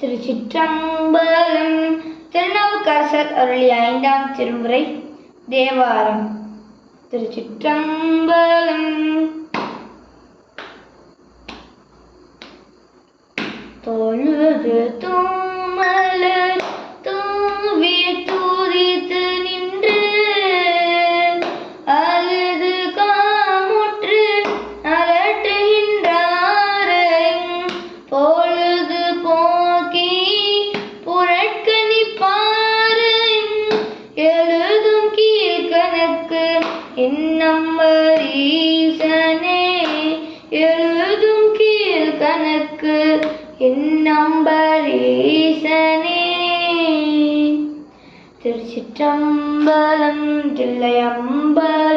திருச்சிற்றம்பலம் திருநாவுக்கரசர் அருளிய ஐந்தாம் திருமுறை தேவாரம். திருச்சிற்றம்பலம் தொழுது தோ கீழ்கணக்கு என்னம்பரீசனே எழுதும் கீழ்கணக்கு என்னம்பரீசனே திருச்சிற்றம்பலம் தில்லையம்பலம்